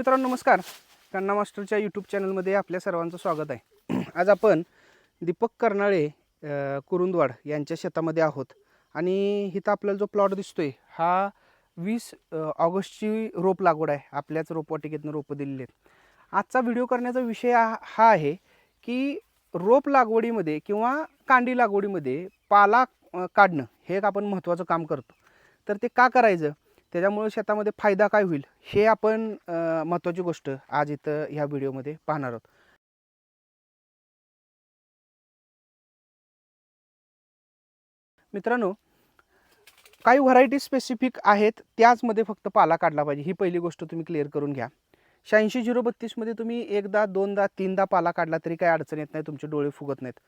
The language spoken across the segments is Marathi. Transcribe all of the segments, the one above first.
मित्रांनो नमस्कार. कन्ना मास्टरच्या यूट्यूब चॅनलमध्ये आपल्या सर्वांचं स्वागत आहे. आज आपण दीपक कर्नाळे कुरुंदवाड यांच्या शेतामध्ये आहोत. आणि इथं आपल्याला जो प्लॉट दिसतोय हा वीस ऑगस्टची रोप लागवड आहे. आपल्याच रोपवाटिकेतनं रोपं दिलेली आहेत. आजचा व्हिडिओ करण्याचा विषय हा हा आहे की रोप लागवडीमध्ये किंवा कांडी लागवडीमध्ये पाला काढणं हे एक आपण महत्त्वाचं काम करतो. तर ते का करायचं? त्याच्यामुळे शेतामध्ये फायदा काय होईल हे आपण महत्त्वाची गोष्ट आज इथं ह्या व्हिडिओमध्ये पाहणार आहोत. मित्रांनो काही व्हरायटी स्पेसिफिक आहेत त्याचमध्ये फक्त पाला काढला पाहिजे. ही पहिली गोष्ट तुम्ही क्लिअर करून घ्या. शहाऐंशी झिरो बत्तीसमध्ये तुम्ही एकदा दोनदा तीनदा पाला काढला तरी काही अडचण येत नाही तुमचे डोळे फुगत नाहीत.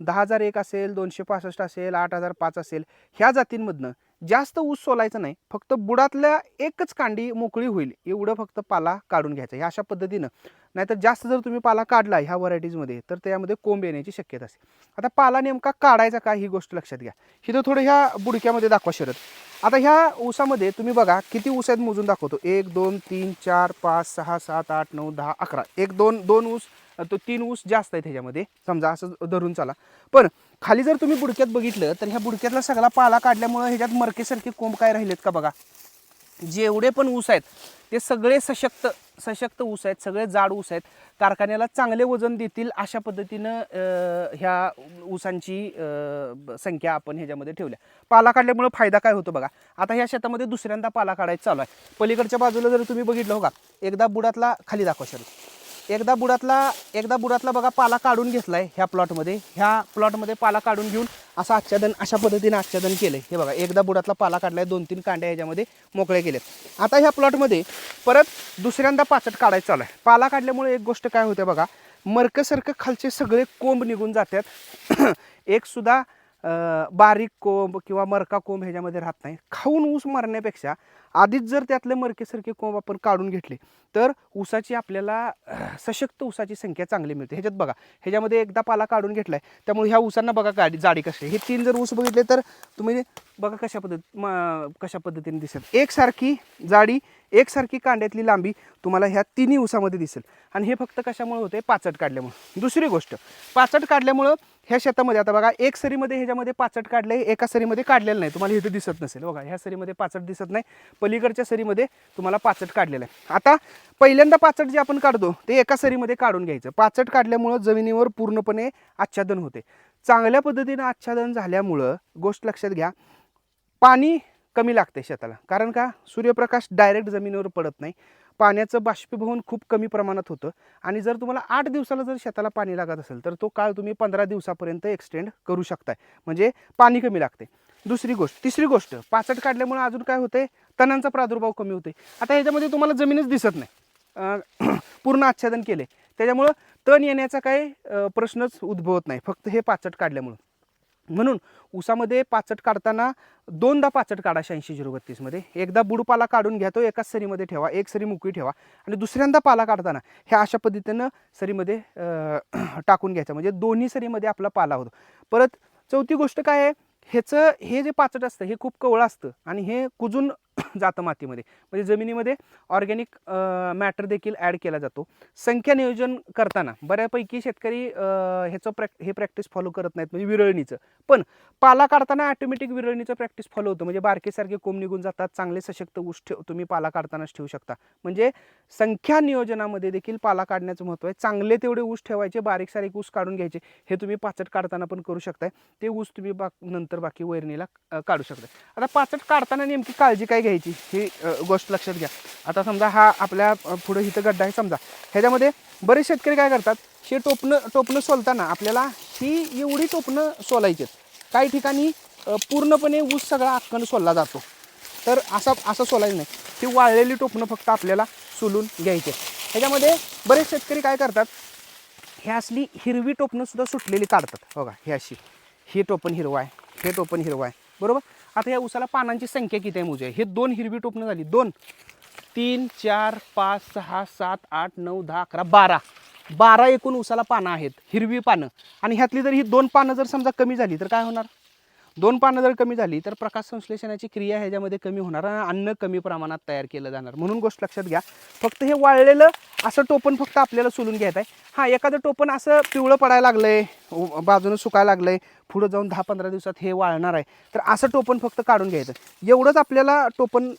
दहा हजार एक असेल दोनशे पासष्ट असेल आठ हजार पाच असेल ह्या जातींमधनं जास्त ऊस सोलायचं नाही फक्त बुडातल्या एकच कांडी मोकळी होईल. एवढं फक्त पाला काढून घ्यायचा ह्या अशा पद्धतीनं. नाहीतर जास्त जर तुम्ही पाला काढला ह्या व्हरायटीजमध्ये तर त्यामध्ये कोंब येण्याची शक्यता असते. आता पाला नेमका काढायचा काय ही गोष्ट लक्षात घ्या. ही तर थोडं ह्या बुडक्यामध्ये दाखवा शरद. आता ह्या ऊसामध्ये तुम्ही बघा किती ऊस आहेत मोजून दाखवतो. एक दोन तीन चार पाच सहा सात आठ नऊ दहा अकरा. एक दोन दोन ऊस तो तीन ऊस जास्त आहेत ह्याच्यामध्ये. समजा असं धरून चाला. पण खाली जर तुम्ही बुडक्यात बघितलं तर ह्या बुडक्यातला सगळा पाला काढल्यामुळं ह्याच्यात मरकेसारखे कोंब काय राहिलेत का बघा? जेवढे पण ऊस आहेत ते सगळे सशक्त सशक्त ऊस आहेत सगळे जाड ऊस आहेत. कारखान्याला चांगले वजन देतील अशा पद्धतीनं ह्या ऊसांची संख्या आपण ह्याच्यामध्ये ठेवल्या. पाला काढल्यामुळं फायदा काय होतो बघा? आता ह्या शेतामध्ये दुसऱ्यांदा पाला काढायचं चालू आहे. पलीकडच्या बाजूला जर तुम्ही बघितलं हो का एकदा बुडातला खाली दाखवा शरू एकदा बुडातला एकदा बुडातला बघा पाला काढून घेतलाय ह्या प्लॉटमध्ये ह्या प्लॉटमध्ये पाला काढून घेऊन असं आच्छादन अशा पद्धतीने आच्छादन केलंय. हे बघा एकदा बुडातला पाला काढलाय दोन तीन कांड्या ह्याच्यामध्ये मोकळे केलेत. आता ह्या प्लॉटमध्ये परत दुसऱ्यांदा पाचट काढायचं चालू आहे. पाला काढल्यामुळे एक गोष्ट काय होते बघा मरकसारखं खालचे सगळे कोंब निघून जातात. एकसुद्धा बारीक कोंब किंवा मरका कोंब ह्याच्यामध्ये राहत नाही. खाऊन ऊस मारण्यापेक्षा आधीच जर त्यातले मरकेसारखे कोंब आपण काढून घेतले तर ऊसाची आपल्याला सशक्त ऊसाची संख्या चांगली मिळते. ह्याच्यात बघा ह्याच्यामध्ये एकदा पाला काढून घेतला आहे त्यामुळे ह्या ऊसांना बघा गाडी जाडी कशी आहे. हे तीन जर ऊस बघितले तर तुम्ही बघा कशा पद्धत म- कशा पद्धतीने दिसेल. एकसारखी जाडी एकसारखी कांड्यातली लांबी तुम्हाला ह्या तिन्ही ऊसामध्ये दिसेल. आणि हे फक्त कशामुळे होते पाचट काढल्यामुळं. दुसरी गोष्ट पाचट काढल्यामुळं ह्या शेतामध्ये आता बघा एक सरीमध्ये ह्याच्यामध्ये पाचट काढलं आहे एका सरीमध्ये काढलेलं नाही. तुम्हाला इथं दिसत नसेल. बघा ह्या सरीमध्ये पाचट दिसत नाही. पलीकडच्या सरीमध्ये तुम्हाला पाचट काढलेलं आहे. आता पहिल्यांदा पाचट जे आपण काढतो ते एका सरीमध्ये काढून घ्यायचं. पाचट काढल्यामुळं जमिनीवर पूर्णपणे आच्छादन होते. चांगल्या पद्धतीनं आच्छादन झाल्यामुळं गोष्ट लक्षात घ्या पाणी कमी लागते शेताला. कारण का? सूर्यप्रकाश डायरेक्ट जमिनीवर पडत नाही. पाण्याचं बाष्पीभवन खूप कमी प्रमाणात होतं. आणि जर तुम्हाला आठ दिवसाला जर शेताला पाणी लागत असेल तर तो काळ तुम्ही पंधरा दिवसापर्यंत एक्सटेंड करू शकताय. म्हणजे पाणी कमी लागते. दुसरी गोष्ट तिसरी गोष्ट पाचट काढल्यामुळे अजून काय होते तणांचा प्रादुर्भाव कमी होते आता ह्याच्यामध्ये तुम्हाला जमीनच दिसत नाही. पूर्ण आच्छादन केले त्याच्यामुळं तण येण्याचा काही प्रश्नच उद्भवत नाही. फक्त हे पाचट काढल्यामुळं. म्हणून ऊसामध्ये पाचट काढताना दोनदा पाचट काढा शहाऐंशी झिरो बत्तीसमध्ये एकदा बुडपाला काढून घ्या तो एकाच सरीमध्ये ठेवा एक सरी मोकळी ठेवा आणि दुसऱ्यांदा पाला काढताना ह्या अशा पद्धतीनं सरीमध्ये टाकून घ्यायचं. म्हणजे दोन्ही सरीमध्ये आपला पाला होतो. परत चौथी गोष्ट काय आहे? ह्याचं हे जे पाचट असतं हे खूप कवळं असतं आणि हे कुजून जातं मातीमध्ये. म्हणजे जमिनीमध्ये ऑर्गॅनिक मॅटर देखील ॲड केला जातो. संख्या नियोजन करताना बऱ्यापैकी शेतकरी ह्याचं प्रॅक् हे प्रॅक्टिस फॉलो करत नाहीत. म्हणजे विरळणीचं. पण पाला काढताना ऑटोमॅटिक विरळणीचं प्रॅक्टिस फॉलो होतं. म्हणजे बारकेसारखे कोंब निघून जातात. चांगले सशक्त ऊस ठेव तुम्ही पाला काढतानाच ठेवू शकता. म्हणजे संख्या नियोजनामध्ये देखील पाला काढण्याचं महत्त्व आहे. चांगले तेवढे ऊस ठेवायचे बारीक सारीक ऊस काढून घ्यायचे. हे तुम्ही पाचट काढताना पण करू शकताय. ते ऊस तुम्ही बा नंतर बाकी वैरणीला काढू शकता आता पाचट काढताना नेमकी काळजी काय घ्यायची? ही गोष्ट लक्षात घ्या. आता समजा हा आपल्या पुढं पुढे इथं गड्डा आहे समजा. ह्याच्यामध्ये बरेच शेतकरी काय करतात? हे टोपणं टोपणं सोलताना आपल्याला ही एवढी टोपणं सोलायची आहेत. काही ठिकाणी पूर्णपणे ऊस सगळा अक्कन सोलला जातो. तर असा असं सोलायचं नाही. ती वाळलेली टोपणं फक्त आपल्याला सोलून घ्यायची ह्याच्यामध्ये बरेच शेतकरी काय करतात? हे असली हिरवी टोपणंसुद्धा सुटलेली काढतात. बघा हे अशी. हे टोपण हिरवं आहे. हे टोपण हिरवं आहे. बरोबर? आता या उसाला पानांची संख्या किती आहे मोजे? हे दोन हिरवी टोपणं झाली. दोन. तीन चार पाच सहा सात आठ नऊ दहा अकरा बारा. बारा एकूण उसाला पानं आहेत हिरवी पानं. आणि ह्यातली जर ही दोन पानं जर समजा कमी झाली तर काय होणार? दोन पानं जर कमी झाली तर प्रकाश संश्लेषणाची क्रिया ह्याच्यामध्ये कमी होणार आणि अन्न कमी प्रमाणात तयार केलं जाणार. म्हणून गोष्ट लक्षात घ्या. फक्त हे वाळलेलं असं टोपण फक्त आपल्याला सोलून घ्यायचं आहे. हां एखादं टोपण असं पिवळं पडायला लागलंय आहे बाजूनं सुकायला लागलंय पुढं जाऊन दहा पंधरा दिवसात हे वाळणार आहे तर असं टोपण फक्त काढून घ्यायचं. एवढंच आपल्याला टोपण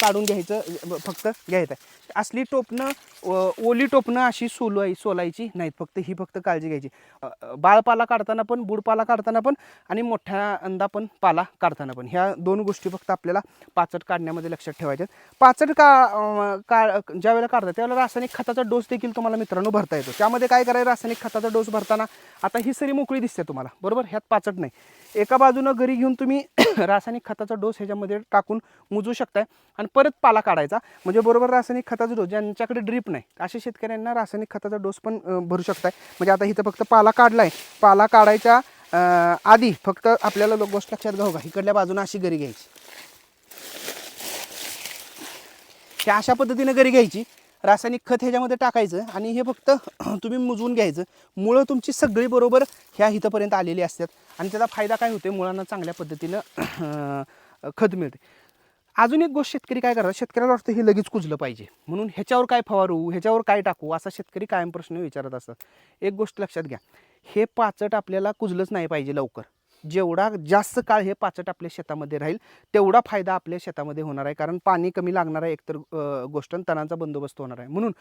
काढून घ्यायचं फक्त घ्यायचं आहे. असली टोपणं ओली टोपणं अशी सोलवाय सोलायची नाहीत. फक्त ही फक्त काळजी घ्यायची. बाळपाला काढताना पण बुडपाला काढताना पण आणि मोठ्या अंदा पण पाला काढताना पण. ह्या दोन गोष्टी फक्त आपल्याला पाचट काढण्यामध्ये लक्षात ठेवायच्या पाचट का का ज्या वेळेला काढतात त्यावेळेला रासायनिक खताचा डोस देखील तुम्हाला मित्रांनो भरता येतो. त्यामध्ये काय करायचं? रासायनिक खताचा डोस भरताना आता ही सरी मोकळी दिसते तुम्हाला. बरोबर? ह्यात पाचट नाही. एका बाजूनं घरी घेऊन तुम्ही रासायनिक खताचा डोस ह्याच्यामध्ये टाकून मुजू शकताय आणि परत पाला काढायचा. म्हणजे बरोबर रासायनिक खताचा डोस ज्यांच्याकडे ड्रीप नाही अशा शेतकऱ्यांना रासायनिक खताचा डोस पण भरू शकताय. म्हणजे आता इथं फक्त पाला काढलाय. पाला काढायच्या आधी फक्त आपल्याला लोक गोष्ट लक्षात घ्यावं का? इकडल्या बाजूनं अशी गरी घ्यायची. ह्या अशा पद्धतीने गरी घ्यायची. रासायनिक खत ह्याच्यामध्ये टाकायचं आणि हे फक्त तुम्ही मुजवून घ्यायचं. मुळं तुमची सगळी बरोबर ह्या इथंपर्यंत आलेली असतात. आणि त्याचा फायदा काय होते मुळांना चांगल्या पद्धतीनं खत मिळते अजून एक गोष्ट शेतकरी काय करतात? शेतकऱ्याला वाटतं हे लगेच कुजलं पाहिजे. म्हणून ह्याच्यावर काय फवारू ह्याच्यावर काय टाकू असा शेतकरी कायम प्रश्न विचारत असतात. एक गोष्ट लक्षात घ्या. हे पाचट आपल्याला कुजलंच नाही पाहिजे लवकर. जेवढा जास्त काळ हे पाचट आपल्या शेतामध्ये राहील तेवढा फायदा आपल्या शेतामध्ये होणार आहे. कारण पाणी कमी लागणार आहे एकतर गोष्ट आणि तणांचा बंदोबस्त होणार आहे. म्हणून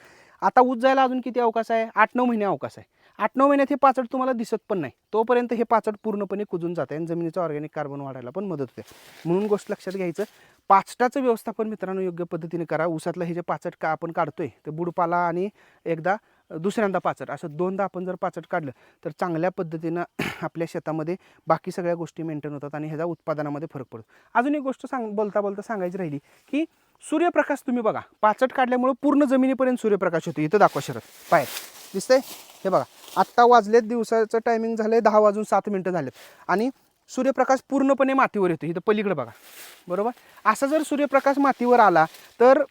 आता ऊस जायला अजून किती अवकाश आहे? आठ नऊ महिने अवकाश आहे. आठ नऊ महिन्यात हे पाचट तुम्हाला दिसत पण नाही. तोपर्यंत हे पाचट पूर्णपणे कुजून जाते आणि जमिनीचं ऑर्गॅनिक कार्बन वाढायला पण मदत होते. म्हणून गोष्ट लक्षात घ्यायचं पाचटाचं व्यवस्थापन मित्रांनो योग्य पद्धतीने करा. ऊसातलं हे जे पाचट का आपण काढतोय ते बुडपाला आणि एकदा दुसऱ्यांदा पाचट. असं दोनदा आपण जर पाचट काढलं तर चांगल्या पद्धतीनं आपल्या शेतामध्ये बाकी सगळ्या गोष्टी मेंटेन होतात आणि ह्याचा उत्पादनामध्ये फरक पडतो. अजून एक गोष्ट सांग बोलता बोलता सांगायची राहिली की सूर्यप्रकाश तुम्ही बघा. पाचट काढल्यामुळं पूर्ण जमिनीपर्यंत सूर्यप्रकाश होतो. इथं दाखवा शरद. पाय. दिसतंय? हे बघा. आत्ता वाजलेत दिवसाचं टायमिंग झालं आहे दहा वाजून सात मिनटं झालेत. आणि सूर्यप्रकाश पूर्णपणे मातीवर येतो. इथं पलीकडे बघा. बरोबर? असा जर सूर्यप्रकाश मातीवर आला तर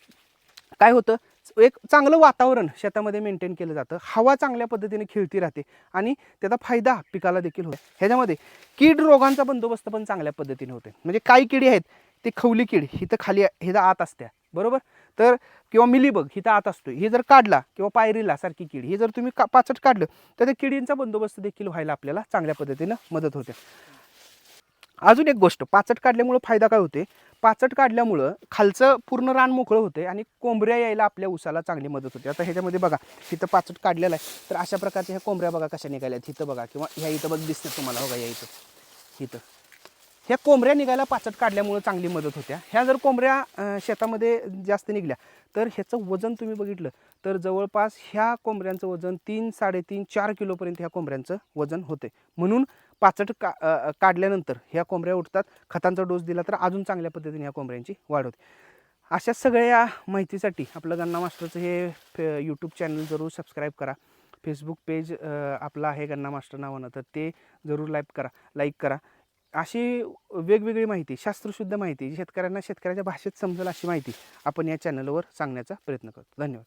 काय होतं? एक चांगलं वातावरण शेतामध्ये मेंटेन केलं जातं. हवा चांगल्या पद्धतीने खेळती राहते आणि त्याचा फायदा पिकाला देखील होतो. ह्याच्यामध्ये कीड रोगांचा बंदोबस्त पण चांगल्या पद्धतीने होते म्हणजे काही किडी आहेत? ते खवली कीड. हिथं खाली हिथं आत असत्या. बरोबर? तर किंवा मिलीबग हिथं आत असतो हे जर काढला किंवा पायरीला सारखी कीड हे जर तुम्ही का पाचट काढलं तर त्या किडींचा बंदोबस्त देखील व्हायला आपल्याला चांगल्या पद्धतीनं मदत होते. अजून एक गोष्ट पाचट काढल्यामुळं फायदा काय होते पाचट काढल्यामुळं खालचं पूर्ण रान मोकळं होते आणि कोंबऱ्या यायला आपल्या उसाला चांगली मदत होते. आता ह्याच्यामध्ये बघा इथं पाचट काढलेला आहे. तर अशा प्रकारच्या ह्या कोंबऱ्या बघा कशा निघाल्या इथं बघा किंवा ह्या इथं बघ दिसते तुम्हाला. बघा या इथं. इथं. ह्या कोंबऱ्या निघायला पाचट काढल्यामुळं चांगली मदत होत्या. ह्या जर कोंबऱ्या शेतामध्ये जास्त निघल्या तर ह्याचं वजन तुम्ही बघितलं तर जवळपास ह्या कोंबऱ्यांचं वजन तीन साडेतीन चार किलोपर्यंत ह्या कोंबऱ्यांचं वजन होते म्हणून पाचट का काढल्यानंतर ह्या कोंबड्या उठतात खतांचा डोस दिला तर अजून चांगल्या पद्धतीने ह्या कोंबड्यांची वाढ होते. अशा सगळ्या माहितीसाठी आपलं गन्ना मास्टरचं हे फे यूट्यूब चॅनल जरूर सबस्क्राईब करा. फेसबुक पेज आपला आहे गन्ना मास्टर नावानं तर ते जरूर लाईक करा लाईक करा. अशी वेगवेगळी माहिती शास्त्रशुद्ध माहिती जी शेतकऱ्यांना शेतकऱ्याच्या भाषेत समजेल अशी माहिती आपण या चॅनलवर सांगण्याचा प्रयत्न करतो. धन्यवाद.